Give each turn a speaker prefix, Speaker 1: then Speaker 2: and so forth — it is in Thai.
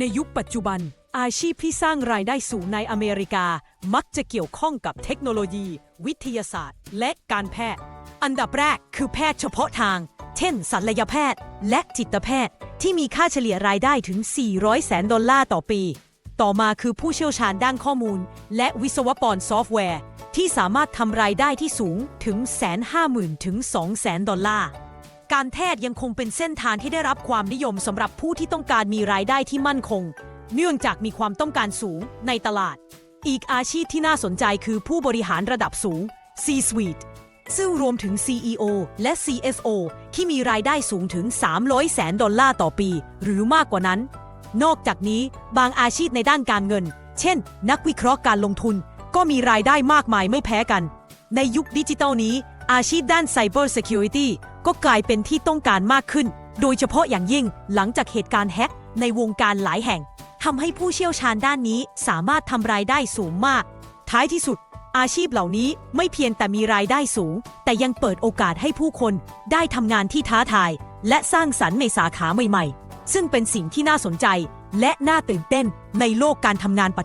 Speaker 1: ในยุคปัจจุบัน อาชีพที่สร้างรายได้สูงในอเมริกา มักจะเกี่ยวข้องกับเทคโนโลยี วิทยาศาสตร์ และการแพทย์ อันดับแรกคือแพทย์เฉพาะทาง เช่นศัลยแพทย์ และจิตแพทย์ ที่มีค่าเฉลี่ยรายได้ถึง 400 แสนดอลลาร์ต่อปี ต่อมาคือผู้เชี่ยวชาญด้านข้อมูล และวิศวกรซอฟต์แวร์ ที่สามารถทำรายได้ที่สูงถึงแสนห้าหมื่นถึง2แสนดอลลาร์ การแพทย์ยังคงเป็นเส้นทางที่ได้รับความนิยมสำหรับผู้ที่ต้องการมีรายได้ที่มั่นคง เนื่องจากมีความต้องการสูงในตลาด อีกอาชีพที่น่าสนใจคือผู้บริหารระดับสูง C-suite ซึ่งรวมถึง CEO และ CFO ที่มีรายได้สูงถึง 300แสนดอลลาร์ต่อปี หรือมากกว่านั้น นอกจากนี้บางอาชีพในด้านการเงิน เช่น นักวิเคราะห์การลงทุน ก็มีรายได้มากมายไม่แพ้กัน ในยุคดิจิทัลนี้ อาชีพด้าน Cyber Security ก็กลายเป็นที่ต้องการมากขึ้น โดยเฉพาะอย่างยิ่งหลังจากเหตุการณ์แฮ็กในวงการหลายแห่งทำให้ผู้เชี่ยวชาญด้านนี้สามารถทำรายได้สูงมาก ท้ายที่สุด อาชีพเหล่านี้ไม่เพียงแต่มีรายได้สูง แต่ยังเปิดโอกาสให้ผู้คนได้ทำงานที่ท้าทาย และสร้างสรรค์ในสาขาใหม่ๆ ซึ่งเป็นสิ่งที่น่าสนใจ และน่าตื่นเต้นในโลกการทำงานปัจจุบัน